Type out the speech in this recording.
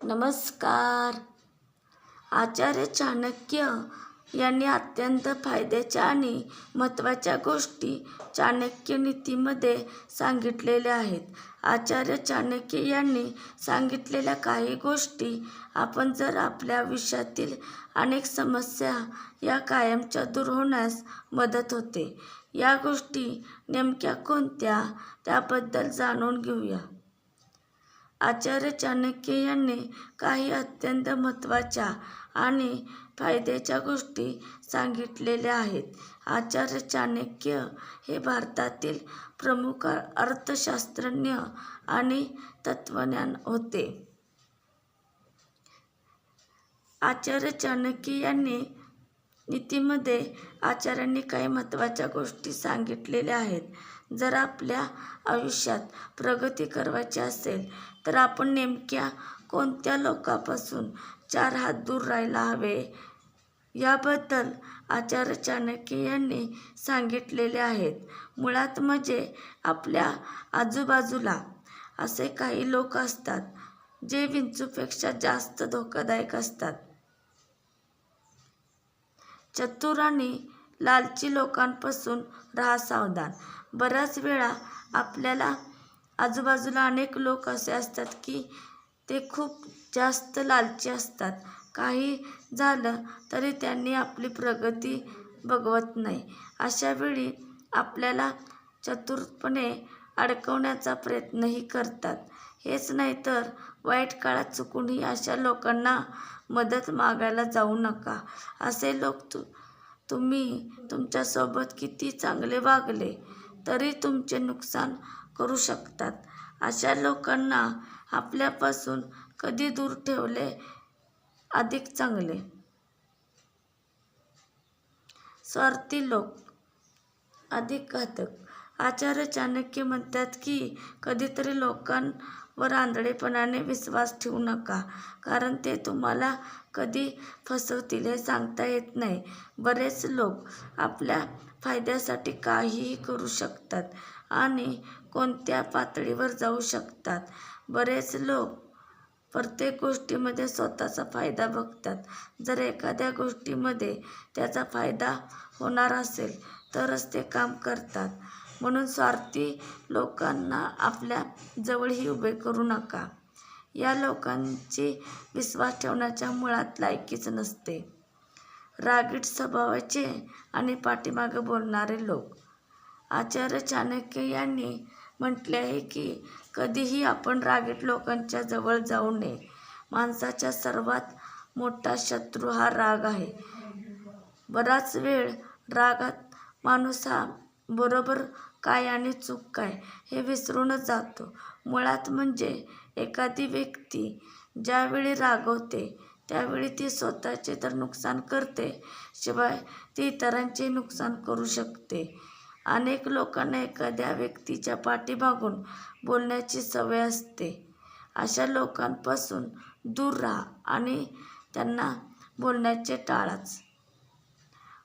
नमस्कार आचार्य चाणक्य यांनी अत्यंत फायद्याच्या आणि महत्त्वाच्या गोष्टी चाणक्य नीतीमध्ये सांगितलेल्या आहेत. आचार्य चाणक्य यांनी सांगितलेल्या काही गोष्टी आपण जर आपल्या आयुष्यातील अनेक समस्या या कायमच्या दूर होण्यास मदत होते. या गोष्टी नेमक्या कोणत्या त्याबद्दल जाणून घेऊया. आचार्य चाणक्य यांनी काही अत्यंत महत्त्वाच्या आणि फायद्याच्या गोष्टी सांगितलेल्या आहेत. आचार्य चाणक्य हे भारतातील प्रमुख अर्थशास्त्रज्ञ आणि तत्त्वज्ञान होते. आचार्य चाणक्य यांनी नीतीमध्ये आचार्यांनी काही महत्त्वाच्या गोष्टी सांगितलेल्या आहेत. जर आपल्या आयुष्यात प्रगती करायची असेल तर आपण नेमक्या कोणत्या लोकांपासून चार हात दूर राहायला हवे याबद्दल आचार्य चाणक्य यांनी सांगितलेले आहेत. मुळात म्हणजे आपल्या आजूबाजूला असे काही लोक असतात जे विंचूपेक्षा जास्त धोकादायक असतात. चतुर आणि लालची लोकांपासून राहा सावधान! बऱ्याच वेळा आपल्याला आजूबाजूला अनेक लोक असे असतात की ते खूप जास्त लालची असतात. काही झालं तरी त्यांनी आपली प्रगती बघवत नाही. अशावेळी आपल्याला चतुरपणे अडकवण्याचा प्रयत्नही करतात. हेच नाही तर वाईट काळात चुकूनही अशा लोकांना मदत मागायला जाऊ नका. असे लोक तु तुम्ही तुमच्यासोबत किती चांगले वागले तरी तुमचे नुकसान करू शकतात. अशा लोकांना आपल्यापासून कधी दूर ठेवले अधिक चांगले. स्वार्थी लोक अधिक घातक. आचार्य चाणक्य म्हणतात की कधीतरी लोकांवर आंधळेपणाने विश्वास ठेवू नका. कारण ते तुम्हाला कधी फसवतील हे सांगता येत नाही. बरेच लोक आपल्या फायद्यासाठी काहीही करू शकतात आणि कोणत्या पातळीवर जाऊ शकतात. बरेच लोक प्रत्येक गोष्टीमध्ये स्वतःचा फायदा बघतात. जर एखाद्या गोष्टीमध्ये त्याचा फायदा होणार असेल तरच ते काम करतात. म्हणून स्वार्थी लोकांना आपल्या जवळही उभे करू नका. या लोकांची विश्वास ठेवण्याच्या मुळात लायकीच नसते. रागीट स्वभावाचे आणि पाठीमागे बोलणारे लोक. आचार्य चाणक्य यांनी म्हटले आहे की कधीही आपण रागीट लोकांच्या जवळ जाऊ नये. माणसाच्या सर्वात मोठा शत्रू हा राग आहे. बराच वेळ रागात माणूस हा बरोबर काय आणि चूक काय हे विसरूनच जातो. मुळात म्हणजे एखादी व्यक्ती ज्यावेळी रागवते त्यावेळी ती स्वतःचे तर नुकसान करते शिवाय ती इतरांचे नुकसान करू शकते. अनेक लोकांना एखाद्या व्यक्तीच्या पाठीमागून बोलण्याची सवय असते. अशा लोकांपासून दूर राहा आणि त्यांना बोलण्याचे टाळाच.